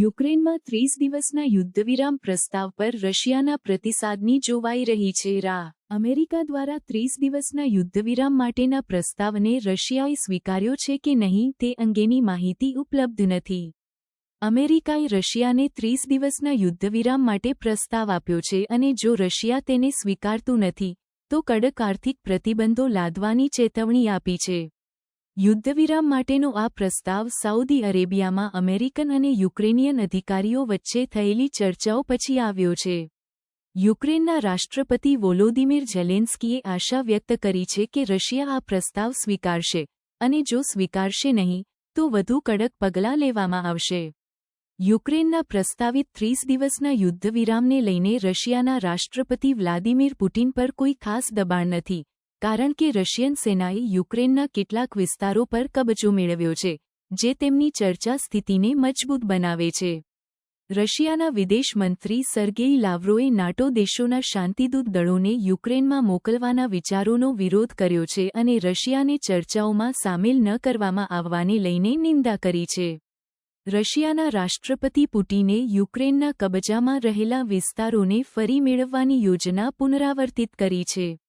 યુક્રેનમાં ત્રીસ દિવસના યુદ્ધવિરામ પ્રસ્તાવ પર રશિયાના પ્રતિસાદની જોવાઈ રહી છે. રા. અમેરિકા દ્વારા ત્રીસ દિવસના યુદ્ધવિરામ માટેના પ્રસ્તાવને રશિયાએ સ્વીકાર્યો છે કે નહીં તે અંગેની માહિતી ઉપલબ્ધ નથી. અમેરિકાએ રશિયાને ત્રીસ દિવસના યુદ્ધવિરામ માટે પ્રસ્તાવ આપ્યો છે અને જો રશિયા તેને સ્વીકારતું નથી, તો કડક આર્થિક પ્રતિબંધો લાદવાની ચેતવણી આપી છે. યુદ્ધવિરામ માટેનો આ પ્રસ્તાવ સાઉદી અરેબિયામાં અમેરિકન અને યુક્રેનિયન અધિકારીઓ વચ્ચે થયેલી ચર્ચાઓ પછી આવ્યો છે. યુક્રેનના રાષ્ટ્રપતિ વોલોદિમીર ઝેલેન્સ્કીએ આશા વ્યક્ત કરી છે કે રશિયા આ પ્રસ્તાવ સ્વીકારશે, અને જો સ્વીકારશે નહીં, તો વધુ કડક પગલાં લેવામાં આવશે. યુક્રેનના પ્રસ્તાવિત ત્રીસ દિવસના યુદ્ધવિરામને લઈને રશિયાના રાષ્ટ્રપતિ વ્લાદિમીર પુટિન પર કોઈ ખાસ દબાણ નથી કારણ કે રશિયન સેનાએ યુક્રેનના કેટલાક વિસ્તારો પર કબજો મેળવ્યો છે, જે તેમની ચર્ચા સ્થિતિને મજબૂત બનાવે છે. રશિયાના વિદેશ મંત્રી સર્ગેઈ લાવરોએ નાટો દેશોના શાંતિદૂત દળોને યુક્રેનમાં મોકલવાના વિચારોનો વિરોધ કર્યો છે અને રશિયાને ચર્ચાઓમાં સામેલ ન કરવામાં આવવાને લઈને નિંદા કરી છે. રશિયાના રાષ્ટ્રપતિ પુટિને યુક્રેનના કબજામાં રહેલા વિસ્તારોને ફરી મેળવવાની યોજના પુનરાવર્તિત કરી છે.